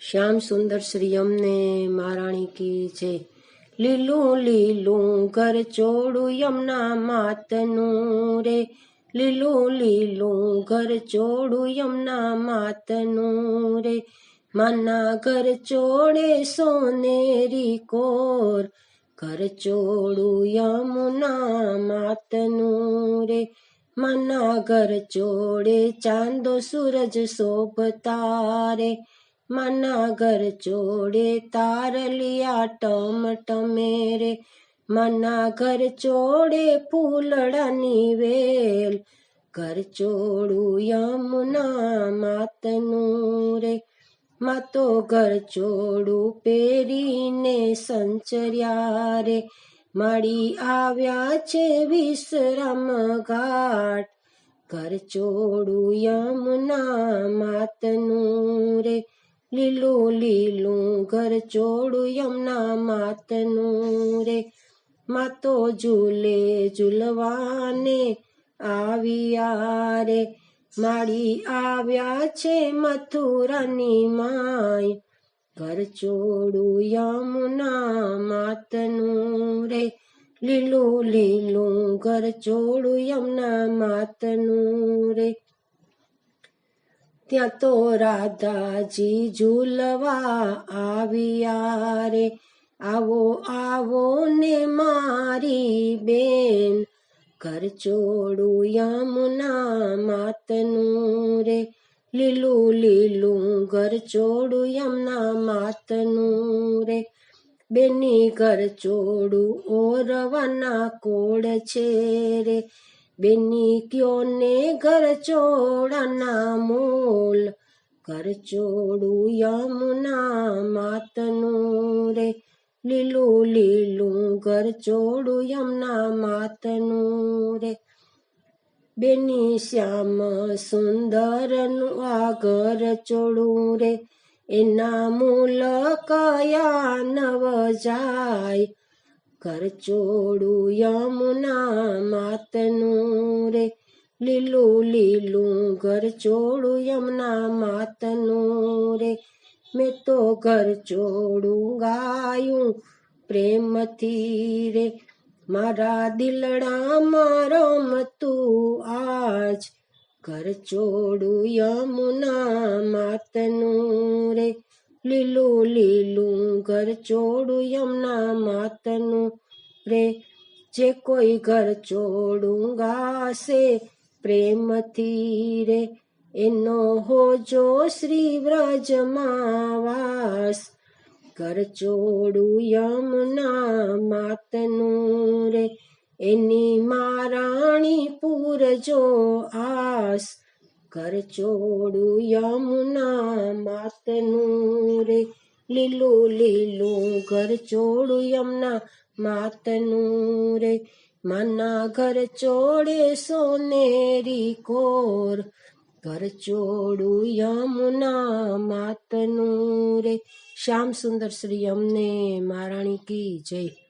શ્યામ સુંદર શ્રી અમને મહારાણી કી છે. લીલું લીલું ઘર ચોડું યમના માતનું રે. લીલું લીલું ઘર ચોડું યમના માતનું રે. માના ઘર ચોડે સોનેરી કોર. ઘર ચોડું યમુના માતનું રે. માના ઘર ચોડે ચાંદો સૂરજ શોભતા રે. મના ઘર ચોડે તાર લિયા ટમ ટમેરે મના ઘર ચોડે ફૂલડાની વેલ, ઘર ચોડું યમુના માતનું રે. માતો ઘર ચોડું પહેરીને સંચર્યા રે. માડી આવ્યા છે વિશ્રમ ઘાટ, ઘર ચોડું યમુના માતનું રે. લીલું લીલું ઘર ચોડું યમના માતનું રે. માતો ઝૂલે ઝૂલવાને આવ્યા રે. માડી આવ્યા છે મથુરાની માય ઘર ચોડું યમુના માતનું રે. લીલું લીલું ઘર ચોડું યમના માતનું રે. ત્યાં તો રાધાજી ઝૂલવા આવ્યા રે. આવો આવો ને મારી બેન, ઘર ચોડું યમુના માતનું રે. લીલું લીલું ઘર ચોડું યમના માતનું રે. બેની ઘર ચોડું ઓરવાના કોડ છે રે. બેની કયો ને ઘર ચોડાના મોલ? ઘર ચોડું યમુના માતનું રે. લીલું લીલું ઘર ચોડું યમુના માતનું રે. બેની શ્યામ સુંદરનું આ ઘર ચોડું રે. એના મૂલ કયા નવ જાય? ઘર ચોડું યમુના માતનું રે. લીલું લીલું ઘર ચોડું યમુના માતનું રે. મેં તો ઘર ચોડું ગાયું પ્રેમથી રે. મારા દિલડામાં રમતું આજ ઘર ચોડું યમુના માતનું રે. લીલું લીલું ઘર ચોડું યમના માતનું રે જે કોઈ ઘર ચોડું ગાશે પ્રેમથી રે. એનો હોજો શ્રી વ્રજમાં વાસ. ઘર ચોડું યમના માતનું રે. એની મારાણી પૂરજો આસ. ઘર ચોડું યમુના માતનું રે. લીલું લીલું ઘર ચોડું યમુના માતનું રે. મના ઘર ચોડે સોનેરી કોર. ઘર ચોડું યમુના માતનું રે. શ્યામ સુંદર શ્રી અમને મહારાણી કી જય.